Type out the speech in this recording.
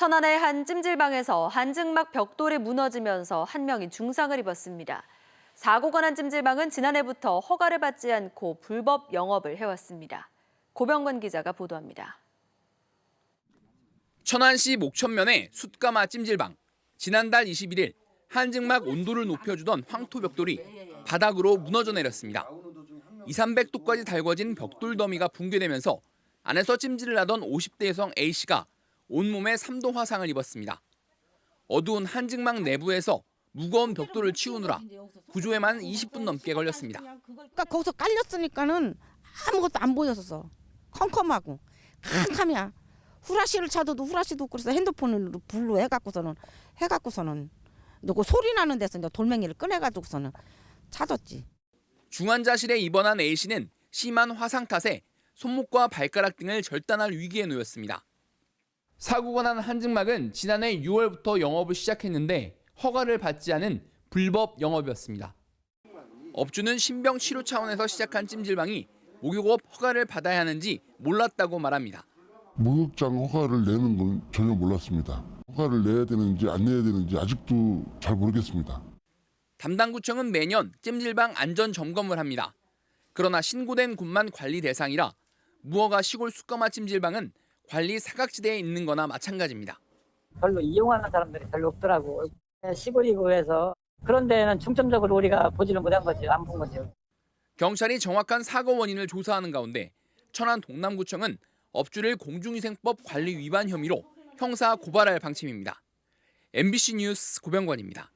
천안의 한 찜질방에서 한증막 벽돌이 무너지면서 한 명이 중상을 입었습니다. 사고가 난 찜질방은 지난해부터 허가를 받지 않고 불법 영업을 해왔습니다. 고병건 기자가 보도합니다. 천안시 목천면의 숯가마 찜질방. 지난달 21일 한증막 온도를 높여주던 황토 벽돌이 바닥으로 무너져 내렸습니다. 2, 300도까지 달궈진 벽돌 더미가 붕괴되면서 안에서 찜질을 하던 50대 여성 A씨가 온몸에 3도 화상을 입었습니다. 어두운 한증막 내부에서 무거운 벽돌을 치우느라 구조에만 20분 넘게 걸렸습니다. 그러니까 거기서 깔렸으니까는 아무것도 안 보였었어. 컴컴하고 캄캄이야. 후라시를 찾아도 후라시도 없고 그래서 핸드폰으로 불로 해갖고서는 해갖고서는 그 소리 나는 데서 이제 돌멩이를 꺼내가지고서는 찾았지. 중환자실에 입원한 A씨는 심한 화상 탓에 손목과 발가락 등을 절단할 위기에 놓였습니다. 사고가 난 한증막은 지난해 6월부터 영업을 시작했는데 허가를 받지 않은 불법 영업이었습니다. 업주는 신병 치료 차원에서 시작한 찜질방이 목욕업 허가를 받아야 하는지 몰랐다고 말합니다. 목욕장 허가를 내는 건 전혀 몰랐습니다. 허가를 내야 되는지 안 내야 되는지 아직도 잘 모르겠습니다. 담당구청은 매년 찜질방 안전 점검을 합니다. 그러나 신고된 곳만 관리 대상이라 무허가 시골 숯가마 찜질방은 관리 사각지대에 있는 거나 마찬가지입니다. 별로 이용하는 사람들이 별로 없더라고. 시골이고 해서 그런 데는 중점적으로 우리가 보지를 못한 거지, 안 본 거지. 경찰이 정확한 사고 원인을 조사하는 가운데 천안 동남구청은 업주를 공중위생법 관리 위반 혐의로 형사 고발할 방침입니다. MBC 뉴스 고병관입니다.